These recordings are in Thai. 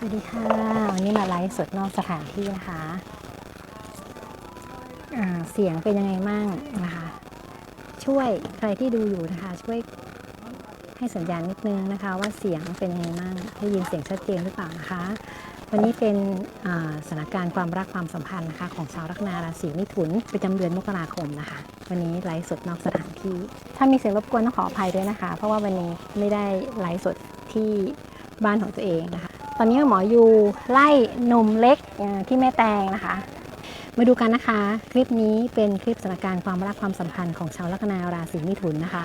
สวัสดีค่ะ วันนี้มาไลฟ์สดนอกสถานที่นะคะเสียงเป็นยังไงมั่งนะคะ ช่วยใครที่ดูอยู่นะคะ ช่วยให้สัญญาณนิดนึงนะคะ ว่าเสียงเป็นยังไงมั่งได้ยินเสียงชัดเจนหรือเปล่านะคะ วันนี้เป็นสถานการณ์ความรักความสัมพันธ์นะคะ ของชาวลัคนาราศีมิถุนประจำเดือนมกราคมนะคะ วันนี้ไลฟ์สดนอกสถานที่ ถ้ามีเสียงรบกวนต้องขออภัยด้วยนะคะ เพราะว่าวันนี้ไม่ได้ไลฟ์สดที่บ้านของตัวเองนะคะ ตอนนี้หมออยู่ไล่หนมเล็กที่แม่แตงนะคะ มาดูกันนะคะ คลิปนี้เป็นคลิปสถานการณ์ความรักความสัมพันธ์ของชาวลัคนาราศีมิถุนนะคะ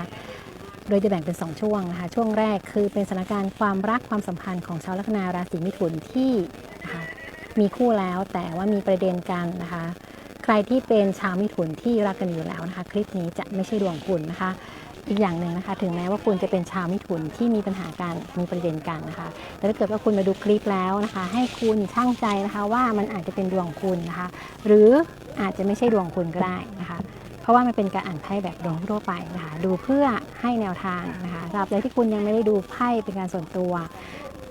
โดยจะแบ่งเป็น 2 ช่วงนะคะ ช่วงแรกคือเป็นสถานการณ์ความรักความสัมพันธ์ของชาวลัคนาราศีมิถุนที่นะคะมีคู่แล้วแต่ว่ามีประเด็นกันนะคะ ใครที่เป็นชาวมิถุนที่รักกันอยู่แล้วนะคะ คลิปนี้จะไม่ใช่ดวงคุณนะคะ อีกอย่างหนึ่งนะคะ ถึงแม้ว่าคุณจะเป็นชาวมิถุนที่มีปัญหาการมีประเด็นกันนะคะแต่ถ้าเกิดว่าคุณมาดูคลิปแล้วนะคะ ให้คุณช่างใจนะคะว่ามันอาจจะเป็นดวงคุณนะคะ หรืออาจจะไม่ใช่ดวงคุณก็ได้นะคะเพราะว่ามันเป็นการอ่านไพ่แบบดวงทั่วไปนะคะ ดูเพื่อให้แนวทางนะคะตราบใดที่คุณยังไม่ได้ดูไพ่เป็นการส่วนตัว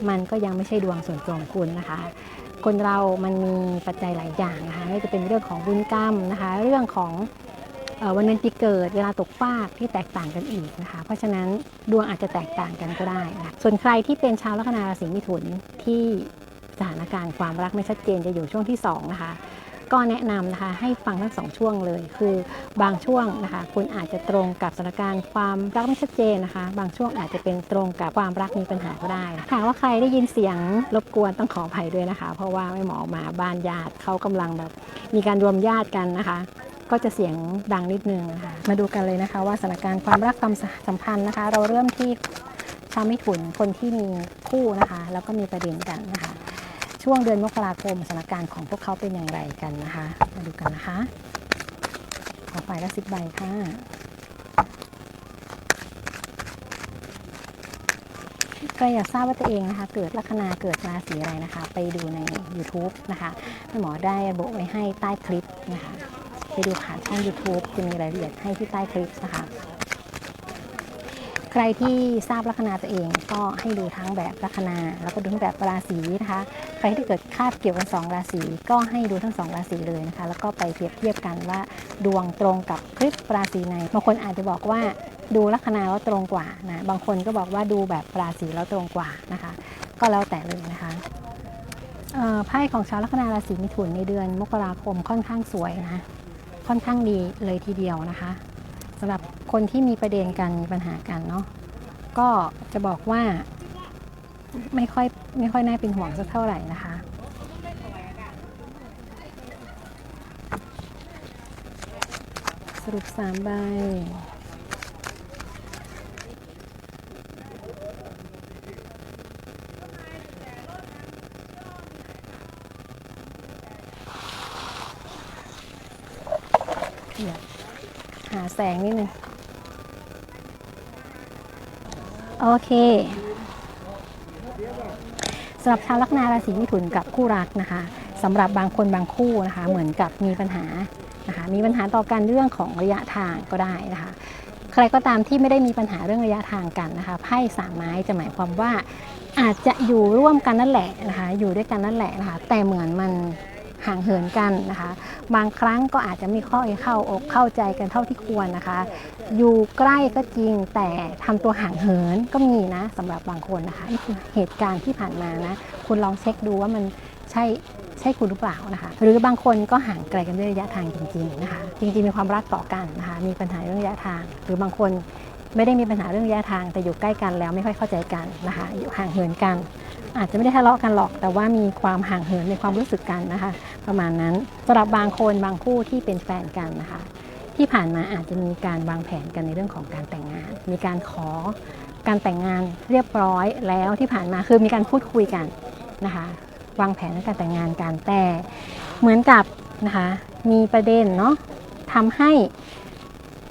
มันก็ยังไม่ใช่ดวงส่วนตัวของคุณนะคะ คนเรามันมีปัจจัยหลายอย่างนะคะไม่ว่าจะเป็นเรื่องของบุญกรรมนะคะ เรื่องของ วันเดือนปีเกิดเวลาตกฟากที่แตกต่างกันอีกนะคะ เพราะฉะนั้นดวงอาจจะแตกต่างกันก็ได้นะส่วนใครที่เป็นชาวลัคนาราศีมิถุนที่สถานการณ์ความรักไม่ชัดเจนจะอยู่ช่วงที่สองนะคะก็แนะนำนะคะให้ฟังทั้งสองช่วงเลย คือบางช่วงนะคะคุณอาจจะตรงกับสถานการณ์ความรักไม่ชัดเจนนะคะ บางช่วงอาจจะเป็นตรงกับความรักมีปัญหาก็ได้ถาหากว่าใครได้ยินเสียงรบกวนต้องขออภัยด้วยนะคะ เพราะว่าแม่หมอมาบ้านญาติเขากำลังแบบมีการรวมญาติกันนะคะ ก็จะเสียงดังนิดนึงนะคะมาดูกันเลยนะคะ ว่าสถานการณ์ความรักความสัมพันธ์นะคะ เราเริ่มที่ชาวมิถุนคนที่มีคู่นะคะ แล้วก็มีประเด็นกันนะคะ ช่วงเดือนมกราคมสถานการณ์ของพวกเขาเป็นอย่างไรกันนะคะ มาดูกันนะคะขอฝ่ายละสิบใบค่ะใครอยากทราบว่าตัวเองนะคะ เกิดลัคนาเกิดราศีอะไรนะคะ ไปดูใน YouTube นะคะแม่หมอได้ระบุไว้ให้ใต้คลิปนะคะ ไปดูผ่านช่อง YouTube จะมีรายละเอียดให้ที่ใต้คลิปนะคะ ใครที่ทราบลัคนาตัวเองก็ให้ดูทั้งแบบลัคนา แล้วก็ดูทั้งแบบราศีนะคะ ใครที่เกิดคาบเกี่ยวกันสองราศีก็ให้ดูทั้งสองราศีเลยนะคะ แล้วก็ไปเปรียบเทียบกันว่าดวงตรงกับคลิปราศีไหนบางคนอาจจะบอกว่าดูลัคนาแล้วตรงกว่านะ บางคนก็บอกว่าดูแบบราศีแล้วตรงกว่านะคะ ก็แล้วแต่เลยนะคะไพ่ของชาวลัคนาราศีมิถุนในเดือนมกราคมค่อนข้างสวยนะ ค่อนข้างดีเลยทีเดียวนะคะสำหรับคนที่มีประเด็นกันมีปัญหากันเนาะก็จะบอกว่าไม่ค่อยไม่ค่อยน่าเป็นห่วงสักเท่าไหร่นะคะสรุปสามใบ ขยับหา แสงนิดนึงโอเคสำหรับชาวลัคนาราศีมิถุนกับคู่รักนะคะสำหรับบางคนบางคู่นะคะ เหมือนกับมีปัญหานะคะมีปัญหาต่อกันเรื่องของระยะทางก็ได้นะคะ ใครก็ตามที่ไม่ได้มีปัญหาเรื่องระยะทางกันนะคะไพ่สามไม้จะหมายความว่าอาจจะอยู่ร่วมกันนั่นแหละนะคะ อยู่ด้วยกันนั่นแหละนะคะ แต่เหมือนมัน ห่างเหินกันนะคะ บางครั้งก็อาจจะไม่ค่อยเข้าอกเข้าใจกันเท่าที่ควรนะคะ อยู่ใกล้ก็จริงแต่ทำตัวห่างเหินก็มีนะสำหรับบางคนนะคะนี่คือเหตุการณ์ที่ผ่านมานะคุณลองเช็คดูว่ามันใช่ใช่คุณหรือเปล่านะคะ หรือบางคนก็ห่างไกลกันด้วยระยะทางจริงๆนะคะ จริงๆมีความรักต่อกันนะคะ มีปัญหาเรื่องระยะทาง หรือบางคนไม่ได้มีปัญหาเรื่องระยะทาง แต่อยู่ใกล้กันแล้วไม่ค่อยเข้าใจกันนะคะ อยู่ห่างเหินกัน อาจจะไม่ได้ทะเลาะกันหรอก แต่ว่ามีความห่างเหินในความรู้สึกกันนะคะ ประมาณนั้นสำหรับบางคนบางคู่ที่เป็นแฟนกันนะคะ ที่ผ่านมาอาจจะมีการวางแผนกันในเรื่องของการแต่งงาน มีการขอการแต่งงานเรียบร้อยแล้วที่ผ่านมาคือมีการพูดคุยกันนะคะวางแผนในการแต่งงานกันแต่เหมือนกับนะคะมีประเด็นเนาะทำให้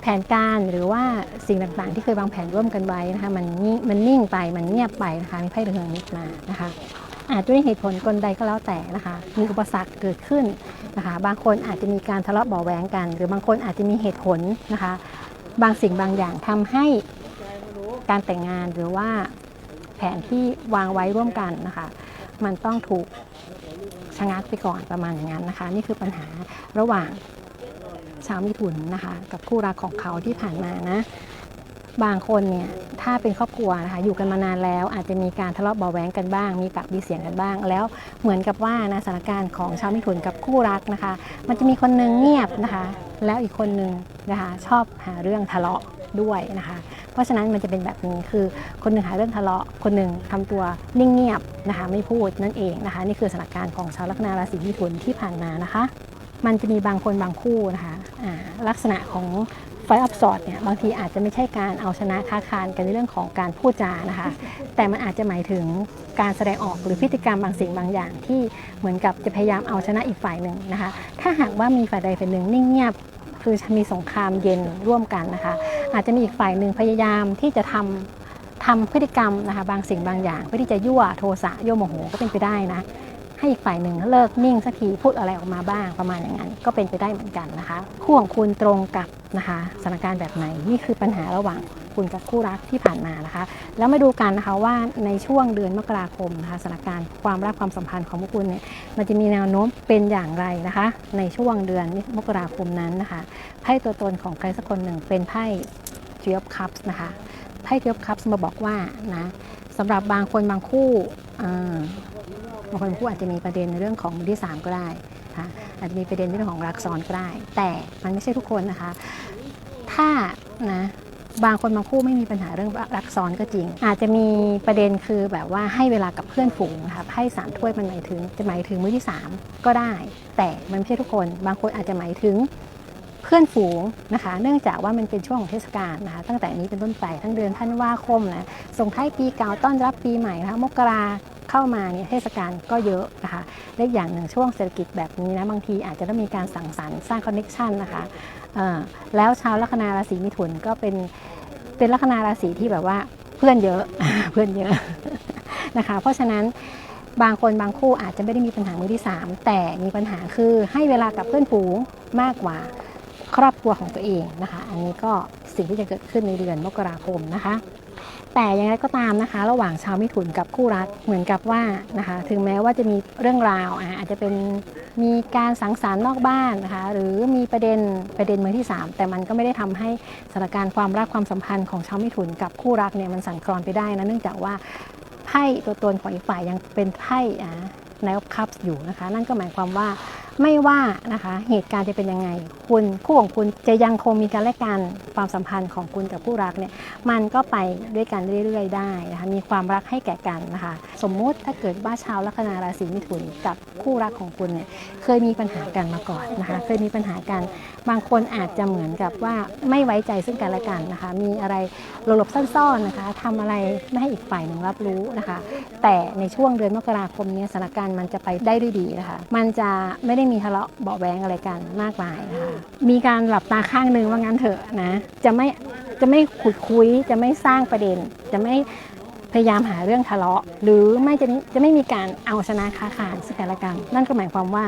แผนการหรือว่าสิ่งต่างๆ ที่เคยวางแผนร่วมกันไว้นะคะมันนิ่งมันนิ่งไปมันเงียบไปนะคะมีไพ่เรืองนิดมานะคะ อาจจะด้วยเหตุผลกลใดก็แล้วแต่นะคะ มีอุปสรรคเกิดขึ้นนะคะ บางคนอาจจะมีการทะเลาะเบาะแวงกัน หรือบางคนอาจจะมีเหตุผลนะคะ บางสิ่งบางอย่างทำให้การแต่งงานหรือว่าแผนที่วางไว้ร่วมกันนะคะ มันต้องถูกชะงักไปก่อนประมาณอย่างนั้นนะคะ นี่คือปัญหาระหว่างชาวมิถุนนะคะ กับคู่รักของเขาที่ผ่านมานะ บางคนเนี่ยถ้าเป็นครอบครัวนะคะอยู่กันมานานแล้ว อาจจะมีการทะเลาะเบาะแว้งกันบ้าง มีปากมีเสียงกันบ้าง แล้วเหมือนกับว่านะสถานการณ์ของชาวมิถุนกับคู่รักนะคะ มันจะมีคนหนึงเงียบนะคะ แล้วอีกคนหนึงนะคะชอบหาเรื่องทะเลาะด้วยนะคะ เพราะฉะนั้นมันจะเป็นแบบนี้คือคนหนึ่งหาเรื่องทะเลาะคนหนึ่งทำตัวนิ่งเงียบนะคะไม่พูดนั่นเองนะคะ นี่คือสถานการณ์ของชาวลัคนาราศีมิถุนที่ผ่านมานะคะ มันจะมีบางคนบางคู่นะคะลักษณะของ ไฟอัพสอดเนี่ยบางทีอาจจะไม่ใช่การเอาชนะค้าคานกันในเรื่องของการพูดจานะคะ แต่มันอาจจะหมายถึงการแสดงออกหรือพฤติกรรมบางสิ่งบางอย่างที่เหมือนกับจะพยายามเอาชนะอีกฝ่ายหนึ่งนะคะ ถ้าหากว่ามีฝ่ายใดฝ่ายหนึ่งนิ่งเงียบคือมีสงครามเย็นร่วมกันนะคะ อาจจะมีอีกฝ่ายหนึ่งพยายามที่จะทำทำพฤติกรรมนะคะบางสิ่งบางอย่าง เพื่อที่จะยั่วโทสะยั่วโมโหก็เป็นไปได้นะให้อีกฝ่ายหนึ่งเลิกนิ่งสักทีพูดอะไรออกมาบ้างประมาณอย่างนั้น ก็เป็นไปได้เหมือนกันนะคะคู่ของคุณตรงกับ นะคะสถานการณ์แบบไหนนี่คือปัญหาระหว่างคุณกับคู่รักที่ผ่านมานะคะ แล้วมาดูกันนะคะว่าในช่วงเดือนมกราคมนะคะสถานการณ์ความรักความสัมพันธ์ของพวกคุณเนี่ยมันจะมีแนวโน้มเป็นอย่างไรนะคะ ในช่วงเดือนมกราคมนั้นนะคะไพ่ตัวตนของใครสักคนหนึ่งเป็นไพ่ Three of Cups นะคะไพ่ Three of Cups มาบอกว่านะสำหรับบางคนบางคู่บางคนผู้อาจจะมีประเด็นในเรื่องของมือที่ 3 ก็ได้ นะคะอาจจะมีประเด็นเรื่องของรักซ้อนก็ได้ แต่มันไม่ใช่ทุกคนนะคะ ถ้านะบางคนบางคู่ไม่มีปัญหาเรื่องรักซ้อนก็จริง อาจจะมีประเด็นคือแบบว่าให้เวลากับเพื่อนฝูงนะคะให้สามถ้วยมันหมายถึงจะหมายถึงมื้อที่ 3 ก็ได้ แต่มันไม่ใช่ทุกคน บางคนอาจจะหมายถึงเพื่อนฝูงนะคะ เนื่องจากว่ามันเป็นช่วงของเทศกาลนะคะ ตั้งแต่นี้เป็นต้นไปทั้งเดือนธันวาคมนะส่งท้ายปีเก่าต้อนรับปีใหม่นะคะมกรา เข้ามาเนี่ยเทศกาลก็เยอะนะคะและอย่างหนึ่งช่วงเศรษฐกิจแบบนี้นะบางทีอาจจะต้องมีการสั่งสรรค์สร้างคอนเน็ชันนะคะแล้วชาวลัคนาราศีมิถุนก็เป็นเป็นลัคนาราศีที่แบบว่าเพื่อนเยอะเพื่อนเยอะนะคะเพราะฉะนั้นบางคนบางคู่อาจจะไม่ได้มีปัญหามือที่ 3 แต่มีปัญหาคือให้เวลากับเพื่อนฝูงมากกว่าครอบครัวของตัวเองนะคะ อันนี้ก็สิ่งที่จะเกิดขึ้นในเดือนมกราคมนะคะ แต่อย่างไรก็ตามนะคะ ระหว่างชาวมิถุนกับคู่รักเหมือนกับว่านะคะ ถึงแม้ว่าจะมีเรื่องราวอาจจะเป็นมีการสังสรรค์นอกบ้านนะคะ หรือมีประเด็นประเด็นมือที่ 3 แต่มันก็ไม่ได้ทำให้สถานการณ์ความรักความสัมพันธ์ของชาวมิถุนกับคู่รักเนี่ยมันสั่นคลอนไปได้นะเนื่องจากว่าไพ่ตัวตนของอีกฝ่ายยังเป็นไพ่อะ Nine of Cups อยู่นะคะ นั่นก็หมายความว่า ไม่ว่านะคะเหตุการณ์จะเป็นยังไง คุณคู่ของคุณจะยังคงมีการและกันความสัมพันธ์ของคุณกับคู่รักเนี่ยมันก็ไปด้วยกันเรื่อยๆ ได้นะคะมีความรักให้แก่กันนะคะสมมุติถ้าเกิดว่าชาวลัคนาราศีมิถุนกับคู่รักของคุณเนี่ยเคยมีปัญหากันมาก่อนนะคะเคยมีปัญหากันบางคนอาจจะเหมือนกับว่าไม่ไว้ใจซึ่งกันและกันนะคะมีอะไรหลบๆซ่อนๆนะคะทำอะไรไม่ให้อีกฝ่ายหนึ่งรับรู้นะคะ แต่ในช่วงเดือนมกราคมนี้สถานการณ์มันจะไปได้ด้วยดีนะคะมันจะไม่ได้มีทะเลาะเบาแวงอะไรกันมากมายนะคะมีการหลับตาข้างหนึ่งว่างั้นเถอะนะ จะไม่จะไม่ขุดคุย จะไม่สร้างประเด็น จะไม่พยายามหาเรื่องทะเลาะ หรือไม่จะจะไม่มีการเอาชนะค้าขานสกันและกันนั่นก็หมายความว่า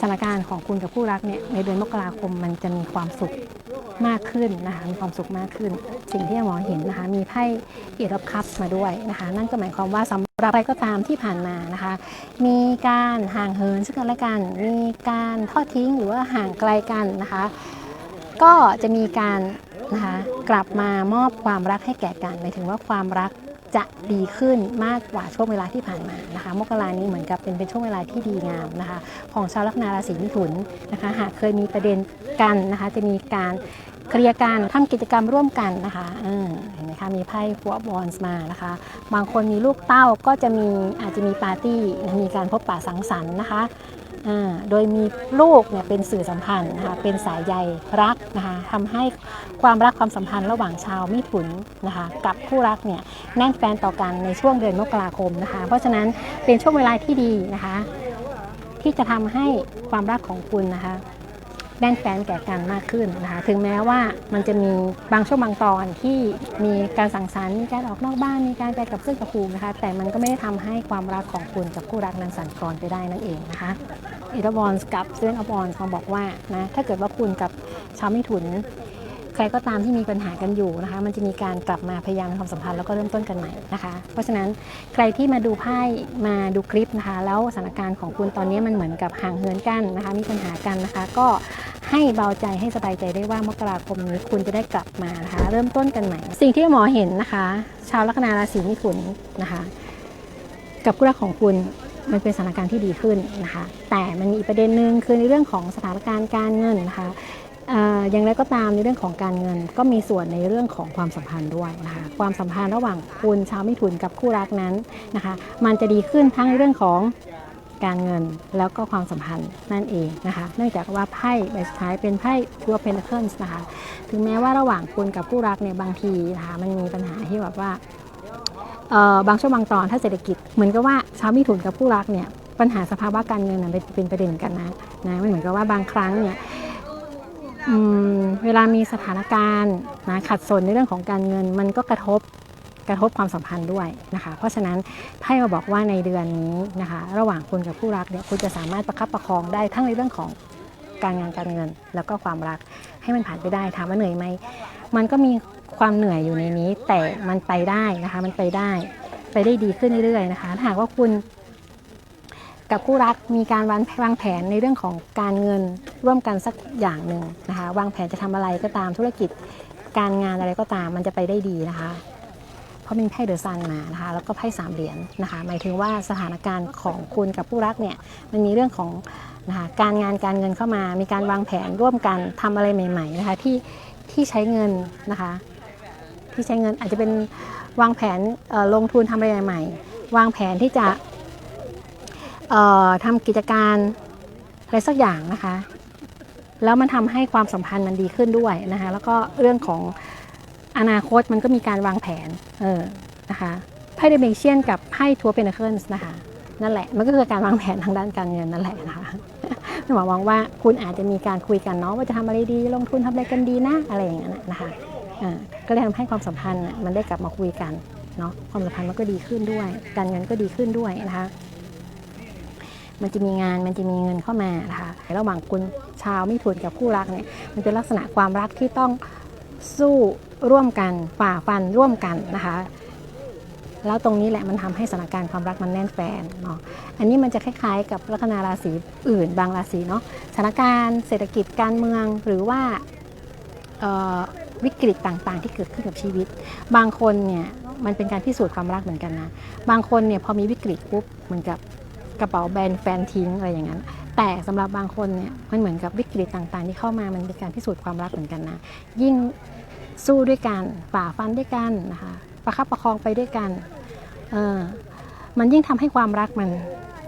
สถานการณ์ของคุณกับคู่รักเนี่ยในเดือนมกราคมมันจะมีความสุข มากขึ้นนะคะมีความสุขมากขึ้น สิ่งที่หมอเห็นนะคะ มีไพ่เอียร์คัพมาด้วยนะคะ นั่นก็หมายความว่าสำหรับอะไรก็ตามที่ผ่านมานะคะ มีการห่างเหินซึ่งกันและกัน มีการทอดทิ้งหรือว่าห่างไกลกันนะคะ ก็จะมีการนะคะกลับมามอบความรักให้แก่กันหมายถึงว่าความรัก จะดีขึ้นมากกว่าช่วงเวลาที่ผ่านมานะคะ มกรานี้เหมือนกับเป็นเป็นช่วงเวลาที่ดีงามนะคะ ของชาวลัคนาราศีมิถุนนะคะ หากเคยมีประเด็นกันนะคะ จะมีการเคลียร์กันทำกิจกรรมร่วมกันนะคะเห็นไหมคะมีไพ่ฟัวบอลส์มานะคะ บางคนมีลูกเต้าก็จะมีอาจจะมีปาร์ตี้มีการพบปะสังสรรค์นะคะ โดยมีลูกเนี่ยเป็นสื่อสัมพันธ์นะคะเป็นสายใยรักนะคะทำให้ความรักความสัมพันธ์ระหว่างชาวมิถุนนะคะกับคู่รักเนี่ยแน่นแฟนต่อกันในช่วงเดือนมกราคมนะคะ เพราะฉะนั้นเป็นช่วงเวลาที่ดีนะคะ ที่จะทำให้ความรักของคุณนะคะแน่นแฟนแก่กันมากขึ้นนะคะ ถึงแม้ว่ามันจะมีบางช่วงบางตอนที่มีการสั่งสรรค์มีการออกนอกบ้าน มีการไปกับเพื่อนกับครูนะคะ แต่มันก็ไม่ได้ทำให้ความรักของคุณกับคู่รักนั้นสั่นคลอนไปได้นั่นเองนะคะ อีรบอนส์กับเซเว่นอ f บอนส์มาบอกว่านะถ้าเกิดว่าคุณกับชาวมิถุน ใครก็ตามที่มีปัญหากันอยู่นะคะ มันจะมีการกลับมาพยายามความสัมพันธ์แล้วก็เริ่มต้นกันใหม่นะคะ เพราะฉะนั้นใครที่มาดูไพ่มาดูคลิปนะคะ แล้วสถานการณ์ของคุณตอนนี้มันเหมือนกับห่างเหินกันนะคะ มีปัญหากันนะคะ ก็ให้เบาใจให้สบายใจได้ว่ามกราคมนี้คุณจะได้กลับมานะคะ เริ่มต้นกันใหม่ สิ่งที่หมอเห็นนะคะ ชาวลัคนาราศีมิถุนนะคะ กับคู่รักของคุณ มันเป็นสถานการณ์ที่ดีขึ้นนะคะ แต่มันมีประเด็นหนึ่งคือในเรื่องของสถานการณ์การเงินนะคะอย่างไรก็ตามในเรื่องของการเงินก็มีส่วนในเรื่องของความสัมพันธ์ด้วยนะคะความสัมพันธ์ระหว่างคุณชาวมิถุนกับคู่รักนั้นนะคะ มันจะดีขึ้นทั้งในเรื่องของการเงินแล้วก็ความสัมพันธ์นั่นเองนะคะ เนื่องจากว่าไพ่ใบสุดท้ายเป็นไพ่ทัวเพนเทิลนะคะถึงแม้ว่าระหว่างคุณกับคู่รักเนี่ยบางทีนะคะมันมีปัญหาที่แบบว่า บางช่วงบางตอนถ้าเศรษฐกิจเหมือนกับว่าชาวมิถุนกับผู้รักเนี่ยปัญหาสภาวะการเงินเป็นประเด็นกันนะนะมันเหมือนกับว่าบางครั้งเนี่ยเวลามีสถานการณ์นะขัดสนในเรื่องของการเงิน มันก็กระทบกระทบความสัมพันธ์ด้วยนะคะ เพราะฉะนั้นไพ่มาบอกว่าในเดือนนี้นะคะ ระหว่างคุณกับผู้รักเนี่ยคุณจะสามารถประคับประคองได้ทั้งในเรื่องของการงานการเงิน แล้วก็ความรักให้มันผ่านไปได้ถามว่าเหนื่อยไหม มันก็มีความเหนื่อยอยู่ในนี้ แต่มันไปได้นะคะ มันไปได้ ไปได้ดีขึ้นเรื่อยๆนะคะถ้าหากว่าคุณ กับคู่รักมีการวางวางแผนในเรื่องของการเงินร่วมกันสักอย่างหนึ่งนะคะ วางแผนจะทำอะไรก็ตามธุรกิจการงานอะไรก็ตามมันจะไปได้ดีนะคะ เพราะมีไพ่เดอะซันมานะคะ แล้วก็ไพ่สามเหรียญนะคะ หมายถึงว่าสถานการณ์ของคุณกับผู้รักเนี่ยมันมีเรื่องของนะคะการงานการเงินเข้ามา มีการวางแผนร่วมกันทำอะไรใหม่ ๆ นะคะ ที่ ที่ใช้เงินนะคะ ที่ใช้เงินอาจจะเป็นวางแผนลงทุนทำอะไรใหม่ วางแผนที่จะทำกิจการอะไรสักอย่างนะคะ แล้วมันทำให้ความสัมพันธ์มันดีขึ้นด้วยนะคะ แล้วก็เรื่องของอนาคตมันก็มีการวางแผนเออนะคะไพ่เดเมเชียนกับไพ่ทัวร์เพนเคิลส์นะคะ นั่นแหละ มันก็คือการวางแผนทางด้านการเงินนั่นแหละนะคะ หมอมองว่าคุณอาจจะมีการคุยกันเนาะว่าจะทำอะไรดี ลงทุนทำอะไรกันดีนะอะไรอย่างนั้นนะคะอ่าก็เลยทำให้ความสัมพันธ์น่ะมันได้กลับมาคุยกันเนาะความสัมพันธ์มันก็ดีขึ้นด้วย การเงินก็ดีขึ้นด้วยนะคะ มันจะมีงานมันจะมีเงินเข้ามานะคะระหว่างคุณชาวมิถุนกับคู่รักเนี่ยมันเป็นลักษณะความรักที่ต้องสู้ร่วมกันฝ่าฟันร่วมกันนะคะ แล้วตรงนี้แหละมันทำให้สถานการณ์ความรักมันแน่นแฟนเนาะอันนี้มันจะคล้ายๆ กับลัคนาราศีอื่น บางราศีเนาะสถานการณ์เศรษฐกิจการเมืองหรือว่าวิกฤตต่างๆ ที่เกิดขึ้นกับชีวิต บางคนเนี่ยมันเป็นการพิสูจน์ความรักเหมือนกันนะบางคนเนี่ยพอมีวิกฤตปุ๊บเหมือนกับกระเป๋าแบนแฟนทิ้งอะไรอย่างนั้น แต่สำหรับบางคนเนี่ยมันเหมือนกับวิกฤตต่างๆ ที่เข้ามามันเป็นการพิสูจน์ความรักเหมือนกันนะยิ่งสู้ด้วยกันฝ่าฟันด้วยกันนะคะ ประคับประคองไปด้วยกันเออมันยิ่งทำให้ความรักมัน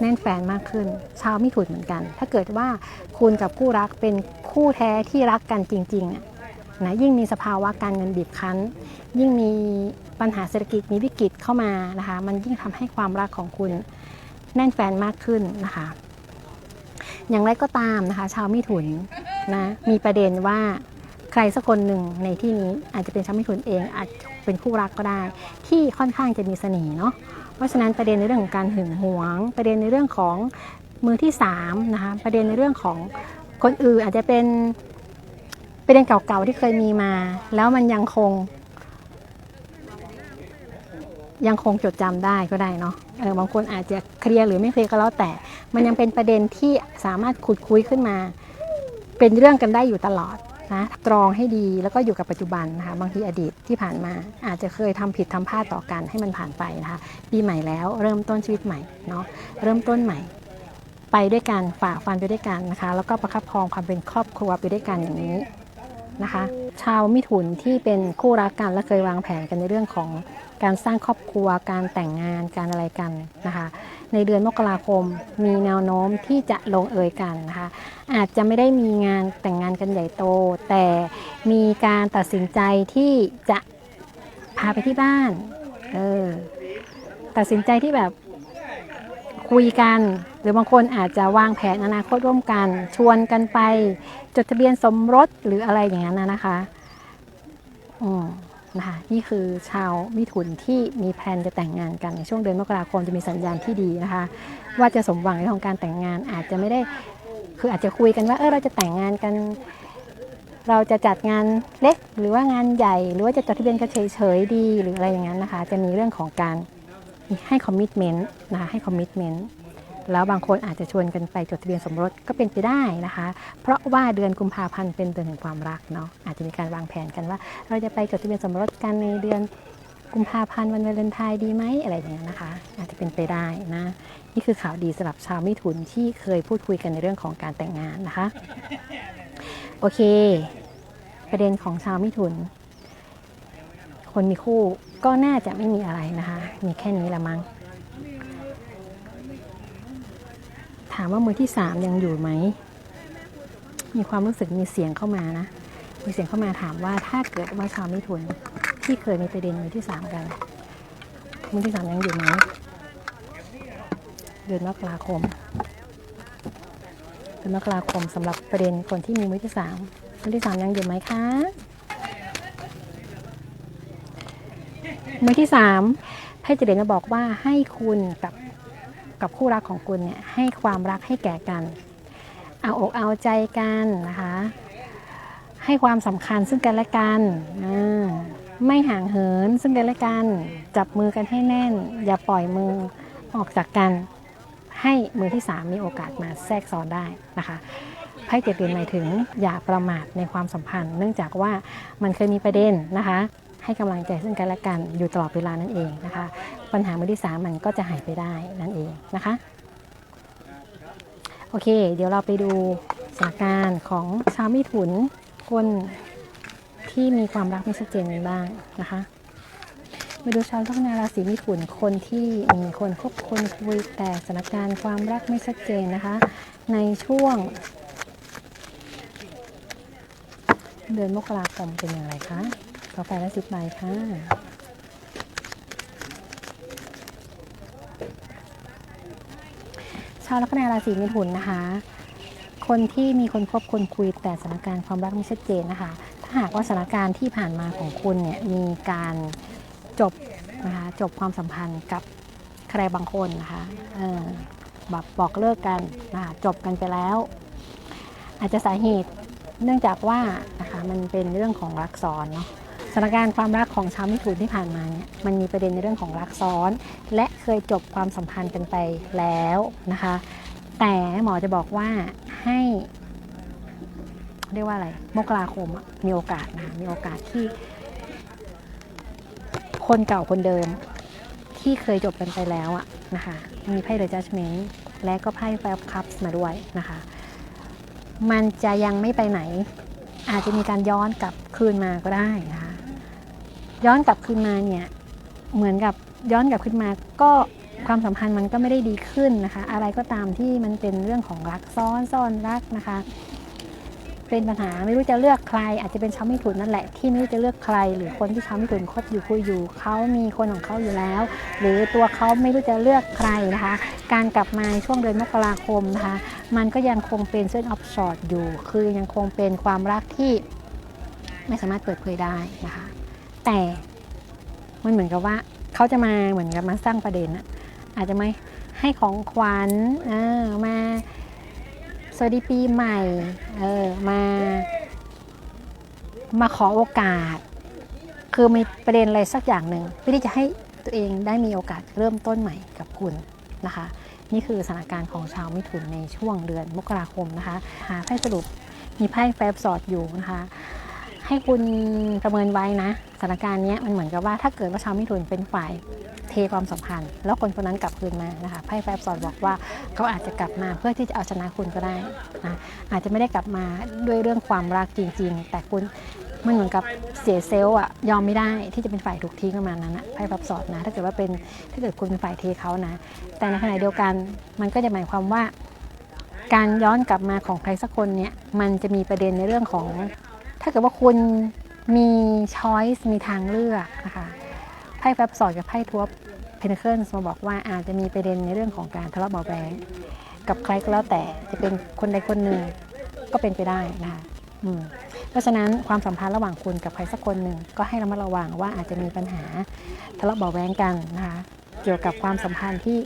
แน่นแฟนมากขึ้น ชาวมิถุนเหมือนกัน ถ้าเกิดว่าคุณกับคู่รักเป็นคู่แท้ที่รักกันจริงๆนะยิ่งมีสภาวะการเงินบีบคั้น ยิ่งมีปัญหาเศรษฐกิจมีวิกฤตเข้ามานะคะ มันยิ่งทำให้ความรักของคุณแน่นแฟนมากขึ้นนะคะ อย่างไรก็ตามนะคะ ชาวมิถุนนะมีประเด็นว่าใครสักคนหนึ่งในที่นี้อาจจะเป็นชาวมิถุนเองอาจ เป็นคู่รักก็ได้ ที่ค่อนข้างจะมีเสน่ห์เนาะเพราะฉะนั้นประเด็นในเรื่องของการหึงหวง ประเด็นในเรื่องของมือที่สามนะคะประเด็นในเรื่องของคนอื่นอาจจะเป็นประเด็นเก่าๆที่เคยมีมา แล้วมันยังคง ยังคงจดจำได้ก็ได้เนาะเออบางคนอาจจะเคลียร์หรือไม่เคลียร์ก็แล้วแต่ มันยังเป็นประเด็นที่สามารถขุดคุยขึ้นมา เป็นเรื่องกันได้อยู่ตลอด นะตรองให้ดีแล้วก็อยู่กับปัจจุบันนะคะบางทีอดีตที่ผ่านมาอาจจะเคยทำผิดทำพลาดต่อกันให้มันผ่านไปนะคะปีใหม่แล้วเริ่มต้นชีวิตใหม่เนาะเริ่มต้นใหม่ ไปด้วยกันฝ่าฟันไปด้วยกันนะคะ แล้วก็ประคับประคองความเป็นครอบครัวไปด้วยกันอย่างนี้นะคะชาวมิถุนที่เป็นคู่รักกันและเคยวางแผนกันในเรื่องของการสร้างครอบครัว การแต่งงานการอะไรกันนะคะ ในเดือนมกราคม มีแนวโน้มที่จะลงเอยกันนะคะอาจจะไม่ได้มีงานแต่งงานกันใหญ่โต แต่มีการตัดสินใจที่จะพาไปที่บ้านเออตัดสินใจที่แบบคุยกัน หรือบางคนอาจจะวางแผนอนาคตร่วมกัน ชวนกันไป จดทะเบียนสมรสหรืออะไรอย่างนั้นนะคะอืม นะคะนี่คือชาวมิถุนที่มีแพลนจะแต่งงานกันในช่วงเดือนมกราคมจะมีสัญญาณที่ดีนะคะ ว่าจะสมหวังในเรื่องของการแต่งงานอาจจะไม่ได้คืออาจจะคุยกันว่าเออเราจะแต่งงานกัน เราจะจัดงานเล็กหรือว่างานใหญ่ หรือว่าจะจดทะเบียนกันเฉยๆดีหรืออะไรอย่างนั้นนะคะ จะมีเรื่องของการให้คอมมิชเมนต์นะคะให้คอมมิชเมนต์ แล้วบางคนอาจจะชวนกันไปจดทะเบียนสมรสก็เป็นไปได้นะคะ เพราะว่าเดือนกุมภาพันธ์เป็นเดือนแห่งความรักเนาะอาจจะมีการวางแผนกันว่า เราจะไปจดทะเบียนสมรสกันในเดือนกุมภาพันธ์วันวาเลนไทน์ดีไหมอะไรอย่างเงี้ยนะคะ อาจจะเป็นไปได้นะ นี่คือข่าวดีสำหรับชาวมิถุนที่เคยพูดคุยกันในเรื่องของการแต่งงานนะคะ โอเค ประเด็นของชาวมิถุน คนมีคู่ก็น่าจะไม่มีอะไรนะคะ มีแค่นี้ละมั้ง ถามว่ามือที่สามยังอยู่ไหม มีความรู้สึกมีเสียงเข้ามานะ มีเสียงเข้ามาถามว่าถ้าเกิดว่าชาวมิถุนที่เคยมีประเด็นมือที่สามกัน มือที่สามยังอยู่ไหม เดือนมกราคม เดือนมกราคมสำหรับประเด็นคนที่มีมือที่สามมือที่สามยังอยู่ไหมคะมือที่สามไพ่เจเดนมาบอกว่าให้คุณกับ กับคู่รักของคุณเนี่ยให้ความรักให้แก่กัน เอาอกเอาใจกันนะคะ ให้ความสำคัญซึ่งกันและกันไม่ห่างเหินซึ่งกันและกัน จับมือกันให้แน่น อย่าปล่อยมือออกจากกัน ให้มือที่ 3 มีโอกาสมาแทรกซ้อนได้นะคะไพ่เจ็ดเหรียญหมายถึงอย่าประมาทในความสัมพันธ์ เนื่องจากว่ามันเคยมีประเด็นนะคะ ให้กำลังใจซึ่งกันและกันอยู่ตลอดเวลานั่นเองนะคะ ปัญหามือที่3มันก็จะหายไปได้นั่นเองนะคะโอเค เดี๋ยวเราไปดูสถานการณ์ของชาวมิถุนคนที่มีความรักไม่ชัดเจนกันบ้างนะคะมาดูชาวลัคนาราศีมิถุนคนที่มีคนคบคนคุยแต่สถานการณ์ความรักไม่ชัดเจนนะคะ ในช่วง เดือนมกราคมเป็นอย่างไรคะ กาแฟละสิบใบค่ะ ชาวลัคนาราศีมิถุนนะคะ คนที่มีคนคบคนคุยแต่สถานการณ์ความรักไม่ชัดเจนนะคะ ถ้าหากว่าสถานการณ์ที่ผ่านมาของคุณเนี่ยมีการจบนะคะจบความสัมพันธ์กับใครบางคนนะคะเออแบบบอกเลิกกันนะคะจบกันไปแล้ว อาจจะสาเหตุเนื่องจากว่านะคะมันเป็นเรื่องของรักซ้อนเนาะ ถานการณ์ความรักของชาวมิถุนที่ผ่านมาเนี่ยมันมีประเด็นในเรื่องของรักซ้อน และเคยจบความสัมพันธ์กันไปแล้วนะคะ แต่หมอจะบอกว่าให้เรียกว่าอะไรมกราคมมีโอกาสนะมีโอกาสที่ คนเก่าคนเดิมที่เคยจบกันไปแล้วอะนะคะมีไพ่ The Judgment และก็ไพ่ Five Cups มาด้วยนะคะ มันจะยังไม่ไปไหน อาจจะมีการย้อนกลับคืนมาก็ได้นะคะ ย้อนกลับคืนมาเนี่ยเหมือนกับย้อนกลับขึ้นมาก็ความสัมพันธ์มันก็ไม่ได้ดีขึ้นนะคะ อะไรก็ตามที่มันเป็นเรื่องของรักซ้อนซ่อนรักนะคะเป็นปัญหาไม่รู้จะเลือกใคร อาจจะเป็นชาวมิถุนนั่นแหละที่ไม่รู้จะเลือกใคร หรือคนที่ชาวมิถุนคบอยู่คุยอยู่เขามีคนของเขาอยู่แล้ว หรือตัวเขาไม่รู้จะเลือกใครนะคะ การกลับมาช่วงเดือนมกราคมนะคะมันก็ยังคงเป็นเส้นออฟชอตอยู่ คือยังคงเป็นความรักที่ไม่สามารถเปิดเผยได้นะคะ แต่มันเหมือนกับว่าเขาจะมาเหมือนกับมาสร้างประเด็นอะอาจจะไม่ให้ของขวัญมาสวัสดีปีใหม่เออมามาขอโอกาส คือมีประเด็นอะไรสักอย่างหนึ่งเพื่อที่จะให้ตัวเองได้มีโอกาสเริ่มต้นใหม่กับคุณนะคะ นี่คือสถานการณ์ของชาวมิถุนในช่วงเดือนมกราคมนะคะ หาไพ่สรุปมีไพ่แฟบสอดอยู่นะคะ ให้คุณประเมินไว้นะสถานการณ์นี้มันเหมือนกับว่าถ้าเกิดว่าชาวมิถุนเป็นฝ่ายเทความสัมพันธ์ แล้วคนคนนั้นกลับคืนมานะคะไพ่แฟบสอดบอกว่าเขาอาจจะกลับมาเพื่อที่จะเอาชนะคุณก็ได้นะอาจจะไม่ได้กลับมาด้วยเรื่องความรักจริง ๆ แต่คุณมันเหมือนกับเสียเซลล์อะยอมไม่ได้ที่จะเป็นฝ่ายถูกทิ้งประมาณนั้นนะไพ่แฟบสอดนะ ถ้าเกิดว่าเป็นถ้าเกิดคุณเป็นฝ่ายเทเขานะ แต่ในขณะเดียวกันมันก็จะหมายความว่า การย้อนกลับมาของใครสักคนเนี่ยมันจะมีประเด็นในเรื่องของ ถ้าเกิดว่าคุณมีช้อยส์มีทางเลือกนะคะไพ่แฟบสอดกับไพ่ทัวร์เพนเคิลมาบอกว่าอาจจะมีประเด็นในเรื่องของการทะเลาะเบาแวงกับใครก็แล้วแต่จะเป็นคนใดคนหนึ่งก็เป็นไปได้นะคะเพราะฉะนั้นความสัมพันธ์ระหว่างคุณกับใครสักคนหนึ่งก็ให้ระมัดระวังว่าอาจจะมีปัญหาทะเลาะเบาแวงกันนะคะเกี่ยวกับความสัมพันธ์ที่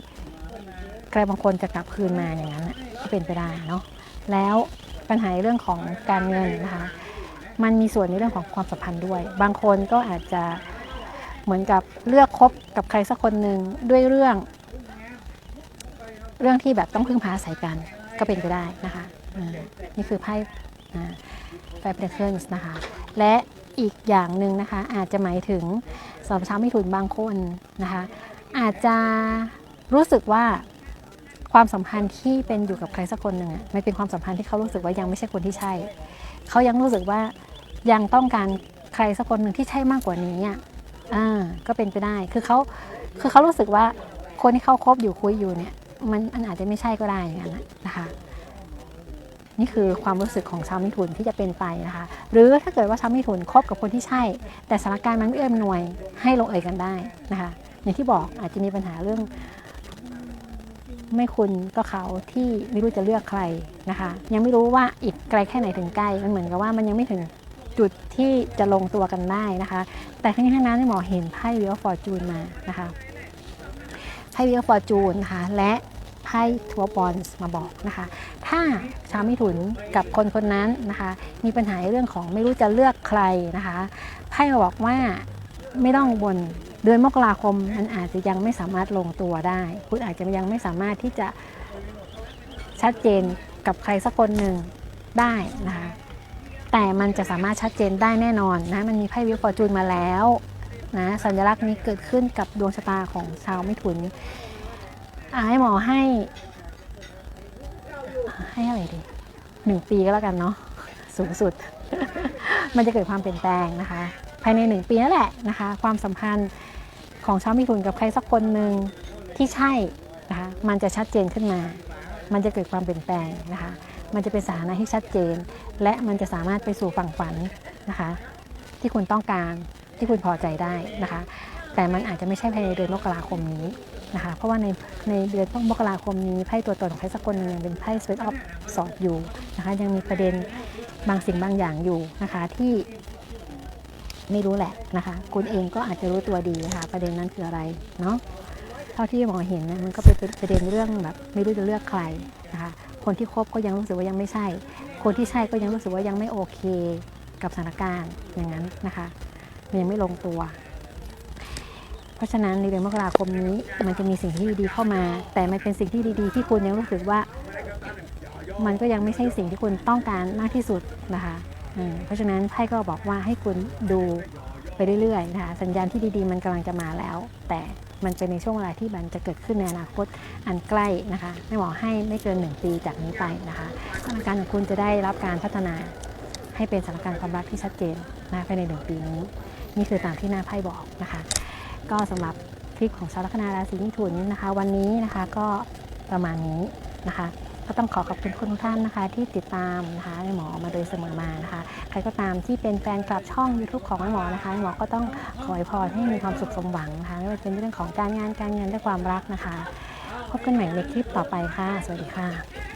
ใครบางคนจะกลับคืนมาอย่างนั้นก็เป็นไปได้เนาะแล้วปัญหาในเรื่องของการเงินนะคะ มันมีส่วนในเรื่องของความสัมพันธ์ด้วย บางคนก็อาจจะเหมือนกับเลือกคบกับใครสักคนหนึ่งด้วยเรื่อง เรื่องที่แบบต้องพึ่งพาอาศัยกันก็เป็นไปได้นะคะนี่คือไพ่ไฟเ e เ n นส์นะคะ และอีกอย่างหนึ่งนะคะ อาจจะหมายถึงสำหรับชาวมิถุนบางคนนะคะ อาจจะรู้สึกว่าความสัมพันธ์ที่เป็นอยู่กับใครสักคนหนึ่งอะมันเป็นความสัมพันธ์ที่เขารู้สึกว่ายังไม่ใช่คนที่ใช่ เขายังรู้สึกว่า ยังต้องการใครสักคนหนึ่งที่ใช่มากกว่านี้อะอ่าก็เป็นไปได้คือเขาคือเขารู้สึกว่าคนที่เขาคบอยู่คุยอยู่เนี่ยมันมันอาจจะไม่ใช่ก็ได้อย่างนั้นนะนะคะนี่คือความรู้สึกของชาวมิถุนที่จะเป็นไปนะคะ หรือถ้าเกิดว่าชาวมิถุนคบกับคนที่ใช่ แต่สถานการณ์มันไม่เอื้อมหน่วยให้ลงเอยกันได้นะคะ อย่างที่บอกอาจจะมีปัญหาเรื่อง ไม่คุณก็เขาที่ไม่รู้จะเลือกใครนะคะ ยังไม่รู้ว่าอีกไกลแค่ไหนถึงใกล้มันเหมือนกับว่ามันยังไม่ถึง จุดที่จะลงตัวกันได้นะคะ แต่ทั้งนี้ทั้งนั้นหมอเห็นไพ่วิวฟอร์จูนมานะคะไพ่วิวฟอร์จูนนะคะและไพ่ทัวบอลส์มาบอกนะคะ ถ้าชาวมิถุนกับคนคนนั้นนะคะ มีปัญหาเรื่องของไม่รู้จะเลือกใครนะคะไพ่มาบอกว่าไม่ต้องบนเดือนมกราคมมันอาจจะยังไม่สามารถลงตัวได้ คุณอาจจะยังไม่สามารถที่จะชัดเจนกับใครสักคนหนึ่งได้นะคะ แต่มันจะสามารถชัดเจนได้แน่นอนนะ มันมีไพ่วิวฟอร์จูนมาแล้วนะสัญลักษณ์นี้เกิดขึ้นกับดวงชะตาของชาวมิถุนให้หมอให้ให้อะไรดีหนึ่งปีก็แล้วกันเนาะสูงสุด มันจะเกิดความเปลี่ยนแปลงนะคะ ภายในหนึ่งปีนั่นแหละนะคะ ความสัมพันธ์ของชาวมิถุนกับใครสักคนหนึ่งที่ใช่นะคะมันจะชัดเจนขึ้นมา มันจะเกิดความเปลี่ยนแปลงนะคะ มันจะเป็นสถานะที่ชัดเจน และมันจะสามารถไปสู่ฝั่งฝันนะคะ ที่คุณต้องการที่คุณพอใจได้นะคะ แต่มันอาจจะไม่ใช่ภายในเดือนมกราคมนี้นะคะ เพราะว่าในในเดือนมกราคมนี้ไพ่ตัวตนของใครสักคนนึงยังเป็นไพ่สเวตออฟสอดอยู่นะคะยังมีประเด็นบางสิ่งบางอย่างอยู่นะคะที่ไม่รู้แหละนะคะ คุณเองก็อาจจะรู้ตัวดีนะคะประเด็นนั้นคืออะไรเนาะเท่าที่หมอเห็นนะมันก็เป็นประเด็นเรื่องแบบไม่รู้จะเลือกใครนะคะ คนที่คบก็ยังรู้สึกว่ายังไม่ใช่ คนที่ใช่ก็ยังรู้สึกว่ายังไม่โอเคกับสถานการณ์อย่างนั้นนะคะมันยังไม่ลงตัว เพราะฉะนั้นในเดือนมกราคมนี้มันจะมีสิ่งที่ดีๆเข้ามา แต่มันเป็นสิ่งที่ดีๆ ที่คุณยังรู้สึกว่า มันก็ยังไม่ใช่สิ่งที่คุณต้องการมากที่สุดนะคะเพราะฉะนั้นไพ่ก็บอกว่าให้คุณดูไปเรื่อยๆนะคะสัญญาณที่ดีๆ มันกำลังจะมาแล้ว แต่ มันเป็นในช่วงเวลาที่มันจะเกิดขึ้นในอนาคตอันใกล้นะคะไม่บอกให้ไม่เกินหนึ่งปีจากนี้ไปนะคะสถานการณ์ของคุณจะได้รับการพัฒนาให้เป็นสถานการณ์ความรักที่ชัดเจนนะภายในหนึ่งปีนี้ นี่คือตามที่หน้าไพ่บอกนะคะ ก็สำหรับคลิปของชาวลัคนาราศีมิถุนนะคะ วันนี้นะคะก็ประมาณนี้นะคะ ก็ต้องขอขอบคุณทุกท่านนะคะ ที่ติดตามนะคะให้หมอมาโดยเสมอมานะคะ ใครก็ตามที่เป็นแฟนคลับช่อง YouTube ของหมอนะคะหมอก็ต้องขออวยพรให้มีความสุขสมหวังนะคะไม่ว่าจะเป็นเรื่องของการงานการเงินและความรักนะคะ พบกันใหม่ในคลิปต่อไปค่ะ สวัสดีค่ะ